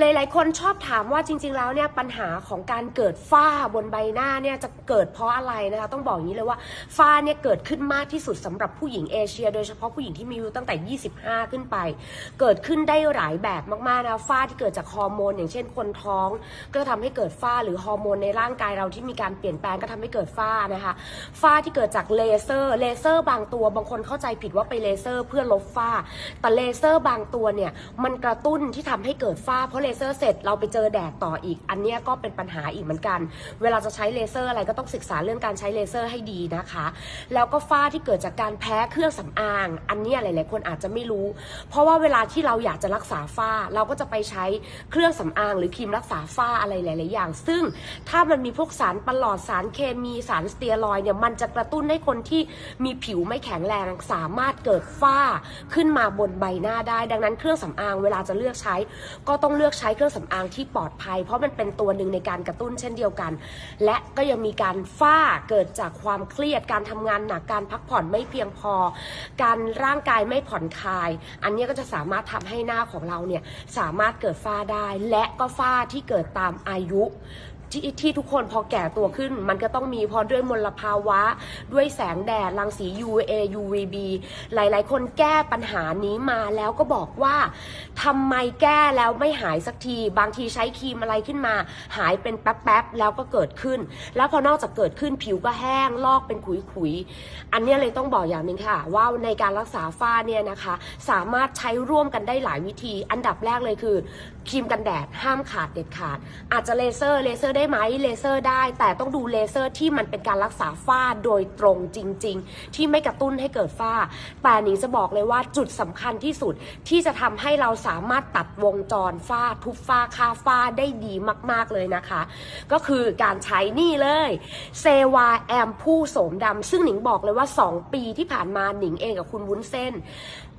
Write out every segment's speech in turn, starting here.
หลาย ๆ คนชอบถามว่าจริง ๆ แล้วเนี่ยปัญหาของการเกิดฝ้าบนใบหน้าเนี่ยจะเกิดเพราะอะไรนะคะต้องบอกอย่างนี้เลยว่าฝ้าเนี่ยเกิดขึ้นมากที่สุดสำหรับผู้หญิงเอเชีย โดยเฉพาะผู้หญิงที่มีอายุตั้งแต่ 25 ขึ้นไป เกิดขึ้นได้หลายแบบมากๆนะฝ้าที่เกิดจากฮอร์โมน อย่างเช่นคนท้อง ก็ทำให้เกิดฝ้าหรือฮอร์โมนในร่างกายเราที่มีการเปลี่ยนแปลงก็ทำให้เกิดฝ้านะคะฝ้าที่เกิดจากเลเซอร์เลเซอร์บางตัวบางคนเข้าใจผิดว่าไปเลเซอร์เพื่อลบฝ้า แต่เลเซอร์บางตัวเนี่ยมันกระตุ้นที่ทำให้เกิดฝ้าเพราะเลเซอร์เสร็จเราไปเจอแดดต่ออีก อันเนี้ยก็เป็นปัญหาอีกเหมือนกัน เวลาจะใช้เลเซอร์อะไรก็ต้องศึกษาเรื่องการใช้เลเซอร์ให้ดีนะคะ แล้วก็ฝ้าที่เกิดจากการแพ้เครื่องสำอาง อันเนี้ยหลาย ๆ คนอาจจะไม่รู้ เพราะว่าเวลาที่เราอยากจะรักษาฝ้า เราก็จะไปใช้เครื่องสำอาง หรือครีมรักษาฝ้าอะไรหลาย ๆ อย่าง ซึ่งถ้ามันมีพวกสารปลอดสารเคมีสารสเตียรอยเนี่ยมันจะกระตุ้นให้คนที่มีผิวไม่แข็งแรงสามารถเกิดฝ้าขึ้นมาบนใบหน้าได้ ดังนั้นเครื่องสำอางเวลาจะเลือกใช้ก็ต้องเลือกใช้เครื่องสำอางที่ปลอดภัย เพราะมันเป็นตัวหนึ่งในการกระตุ้นเช่นเดียวกัน และก็ยังมีการฝ้าเกิดจากความเครียด การทำงานหนัก การพักผ่อนไม่เพียงพอ การร่างกายไม่ผ่อนคลาย อันนี้ก็จะสามารถทำให้หน้าของเราเนี่ยสามารถเกิดฝ้าได้ และก็ฝ้าที่เกิดตามอายุ ที่ที่ทุกคนพอแก่ตัวขึ้น มันก็ต้องมีเพอด้วยมลภาวะ ด้วยแสงแดดรังสี UVA UVB หลาย ๆ คนแก้ปัญหานี้มาแล้วก็บอกว่าทำไมแก้แล้วไม่หายสักที บางทีใช้ครีมอะไรขึ้นมา หายเป็นแป๊บๆแล้วก็เกิดขึ้น แล้วพอนอกจากเกิดขึ้นผิวก็แห้งลอกเป็นขุยๆอันนี้เลยต้องบอกอย่างหนึ่งค่ะ ว่าในการรักษาฝ้าเนี่ยนะคะ สามารถใช้ร่วมกันได้หลายวิธี อันดับแรกเลยคือครีมกันแดดห้ามขาดเด็ดขาด อาจจะเลเซอร์เลเซอร์ได้ไหมเลเซอร์ได้ แต่ต้องดูเลเซอร์ที่มันเป็นการรักษาฝ้าโดยตรงจริง ๆ ที่ไม่กระตุ้นให้เกิดฝ้า แต่หนิงจะบอกเลยว่าจุดสำคัญที่สุดที่จะทำให้เราสามารถตัดวงจรฝ้าทุบฝ้าคาฝ้าได้ดีมาก ๆเลยนะคะ ก็คือการใช้นี่เลยเซวาแอมผู้โสมดำซึ่งหนิงบอกเลยว่า 2 ปีที่ผ่านมาหนิงเองกับคุณวุ้นเส้น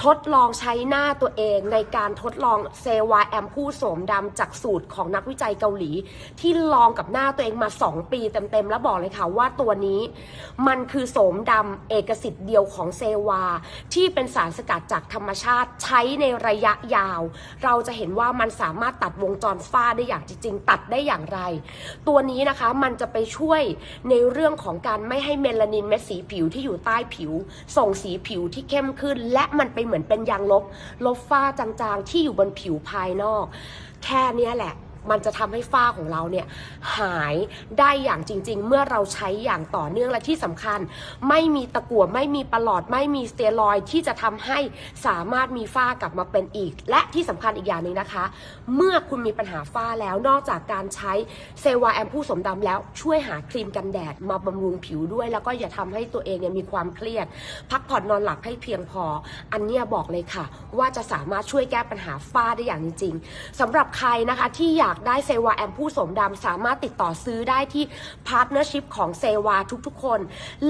ทดลองใช้หน้าตัวเองในการทดลองเซวาแอมผู้โสมดำจากสูตรของนักวิจัยเกาหลี ที่ลองกับหน้าตัวเองมา 2 ปีเต็มๆ แล้วบอกเลยค่ะว่าตัวนี้มันคือโสมดำเอกสิทธิ์เดียวของเซวา ที่เป็นสารสกัดจากธรรมชาติใช้ในระยะยาว เราจะเห็นว่ามันสามารถตัดวงจรฝ้าได้อย่างจริง ๆ ตัดได้อย่างไร ตัวนี้นะคะมันจะไปช่วยในเรื่องของการไม่ให้เมลานินเม็ดสีผิวที่อยู่ใต้ผิว ส่งสีผิวที่เข้มขึ้น และมันไปเหมือนเป็นยางลบ ลบฝ้าจางๆ ที่อยู่บนผิวภายนอก แค่เนี้ยแหละ มันจะทำให้ฝ้าของเราเนี่ยหายได้อย่างจริง ๆ เมื่อเราใช้อย่างต่อเนื่องและที่สำคัญ ไม่มีตะกั่วไม่มีประหลอด ไม่มีสเตียรอยที่จะทำให้สามารถมีฝ้ากลับมาเป็นอีก และที่สำคัญอีกอย่างหนึ่งนะคะ เมื่อคุณมีปัญหาฝ้าแล้วนอกจากการใช้เซวาแอมผู้สมดำแล้วช่วยหาครีมกันแดดมาบำรุงผิวด้วย แล้วก็อย่าทำให้ตัวเองเนี่ยมีความเครียด พักผ่อนนอนหลับให้เพียงพอ อันเนี้ยบอกเลยค่ะ ว่าจะสามารถช่วยแก้ปัญหาฝ้าได้อย่างจริงๆสำหรับใครนะคะที่อยากากได้เซวาแอมผู้สมดำสามารถติดต่อซื้อได้ที่พาร์ทเนอร์ชิพของเซวาทุกๆคน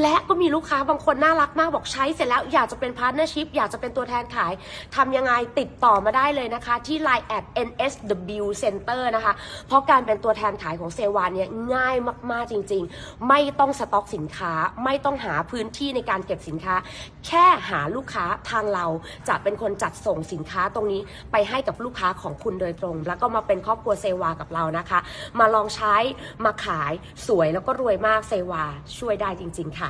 และก็มีลูกค้าบางคนน่ารักมากบอกใช้เสร็จแล้วอยากจะเป็นพาร์ทเนอร์ชิพอยากจะเป็นตัวแทนขายทำยังไงติดต่อมาได้เลยนะคะที่ Line แอด NSW Center นะคะ เพราะการเป็นตัวแทนขายของเซวาเนี่ยง่ายมากๆจริง ๆ ไม่ต้องสต็อกสินค้าไม่ต้องหาพื้นที่ในการเก็บสินค้า แค่หาลูกค้าทางเราจะเป็นคนจัดส่งสินค้าตรงนี้ไปให้กับลูกค้าของคุณโดยตรง แล้วก็มาเป็นครอบครัวเซวากับเรานะคะ มาลองใช้มาขายสวยแล้วก็รวยมากเซวาช่วยได้จริง ๆ ค่ะ